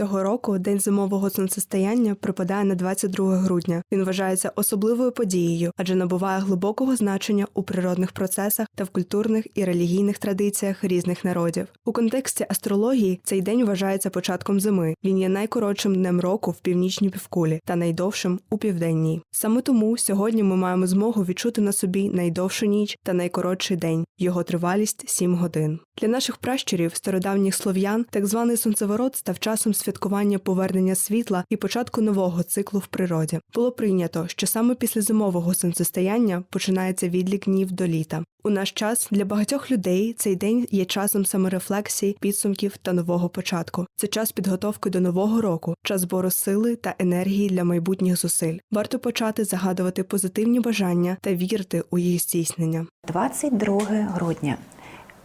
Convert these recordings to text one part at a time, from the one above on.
Цього року день зимового сонцестояння припадає на 22 грудня. Він вважається особливою подією, адже набуває глибокого значення у природних процесах та в культурних і релігійних традиціях різних народів. У контексті астрології цей день вважається початком зими. Він є найкоротшим днем року в північній півкулі та найдовшим у південній. Саме тому сьогодні ми маємо змогу відчути на собі найдовшу ніч та найкоротший день. Його тривалість 7 годин. Для наших пращурів, стародавніх слов'ян, так званий сонцеворот став часом святкування повернення світла і початку нового циклу в природі. Було прийнято, що саме після зимового сонцестояння починається відлік днів до літа. У наш час для багатьох людей цей день є часом саморефлексії, підсумків та нового початку. Це час підготовки до нового року, час збору сили та енергії для майбутніх зусиль. Варто почати загадувати позитивні бажання та вірити у їх здійснення. 22 грудня,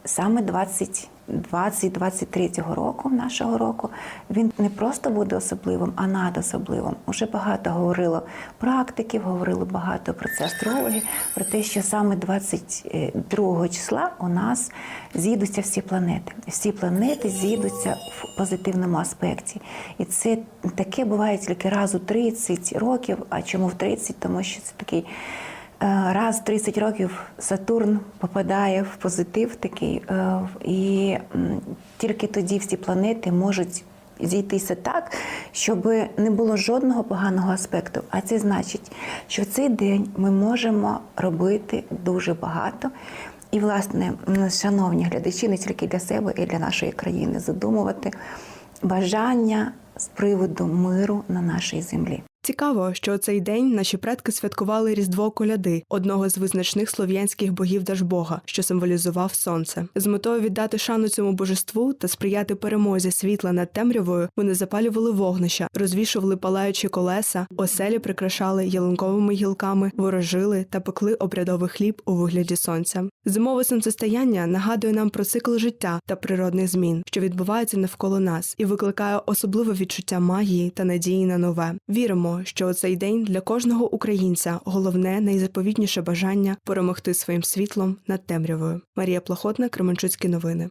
саме 20 2023 року, нашого року, він не просто буде особливим, а надособливим. Уже багато говорило практиків, говорили багато про це астрологи, про те, що саме 22 числа у нас зійдуться всі планети. Всі планети зійдуться в позитивному аспекті. І це таке буває тільки раз у 30 років. А чому в 30? Тому що це такий. Е, Раз в 30 років Сатурн попадає в позитив такий, е, і тільки тоді всі планети можуть зійтися так, щоб не було жодного поганого аспекту. А це значить, що в цей день ми можемо робити дуже багато. І, власне, шановні глядачі, не тільки для себе, і для нашої країни задумувати бажання з приводу миру на нашій землі. Цікаво, що у цей день наші предки святкували Різдво Коляди, одного з визначних слов'янських богів Дажбога, що символізував сонце. З метою віддати шану цьому божеству та сприяти перемозі світла над темрявою, вони запалювали вогнища, розвішували палаючі колеса, оселі прикрашали ялинковими гілками, ворожили та пекли обрядовий хліб у вигляді сонця. Зимове сонцестояння нагадує нам про цикл життя та природних змін, що відбуваються навколо нас, і викликає особливе відчуття магії та надії на нове. Віримо, що у цей день для кожного українця головне найзаповітніше бажання перемогти своїм світлом над темрявою. Марія Плохотна, Кременчуцькі новини.